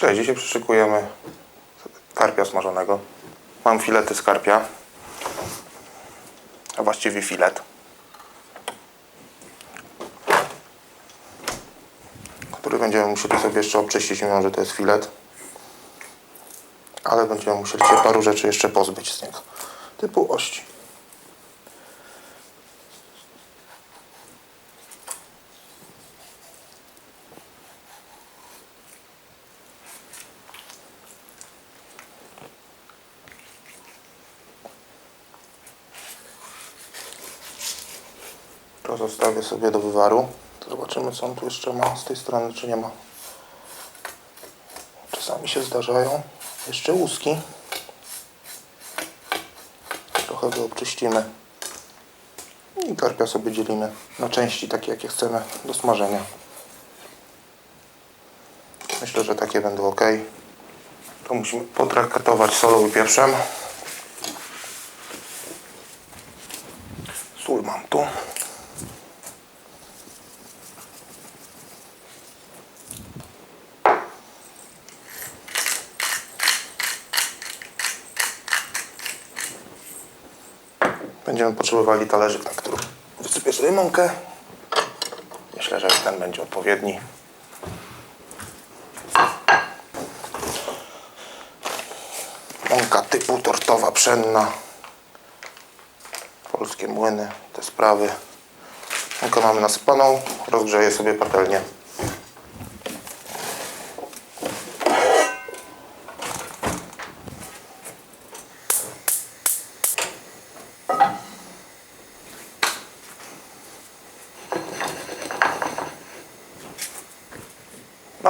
Cześć, dzisiaj przyszykujemy karpia smażonego. Mam filety z karpia, a właściwie filet. Który będziemy musieli sobie jeszcze obczyścić, mimo że to jest filet. Ale będziemy musieli się paru rzeczy jeszcze pozbyć z niego. Typu ości. To zostawię sobie do wywaru. Zobaczymy, co on tu jeszcze ma z tej strony, czy nie ma. Czasami się zdarzają. Jeszcze łuski. Trochę go obczyścimy. I karpia sobie dzielimy na części takie, jakie chcemy do smażenia. Myślę, że takie będą ok. To musimy potraktować solą i pieprzem. Sól mam tu. Będziemy potrzebowali talerzyk, na którym wysypię sobie mąkę. Myślę, że ten będzie odpowiedni. Mąka typu tortowa, pszenna. Polskie młyny, te sprawy. Mąkę mamy nasypaną, rozgrzeję sobie patelnię.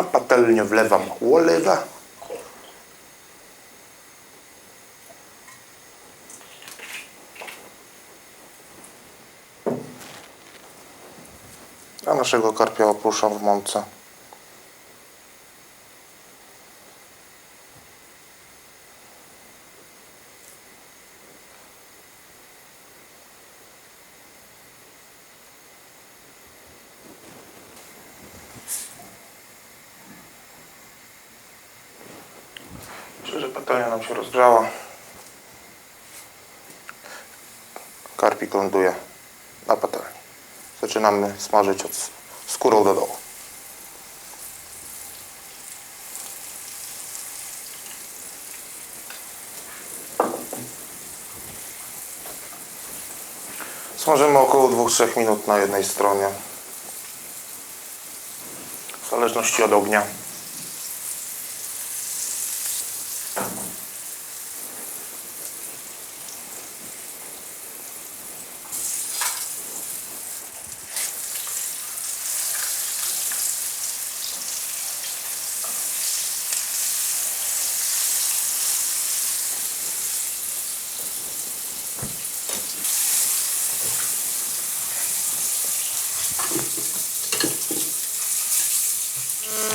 Na patelnię wlewam oliwę. A naszego karpia opruszam w mące. Myślę, że patelnia nam się rozgrzała. Karpik ląduje na patelni. Zaczynamy smażyć od skórą do dołu. Smażymy około 2-3 minut na jednej stronie. W zależności od ognia.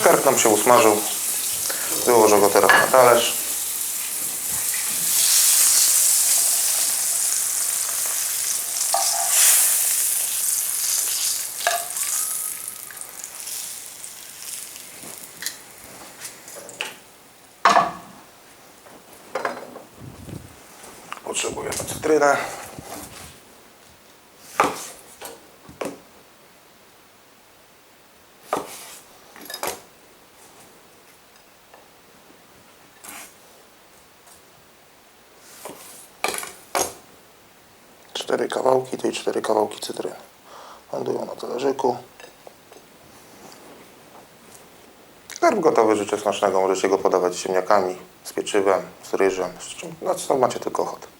Karp nam się usmażył. Wyłożę go teraz na talerz. Potrzebujemy cytrynę. Cztery kawałki tej cztery kawałki cytryny. Lądują na talerzyku. Karp gotowy, życzę smacznego. Możecie go podawać z ziemniakami, z pieczywem, z ryżem, z czym, na co macie tylko ochotę.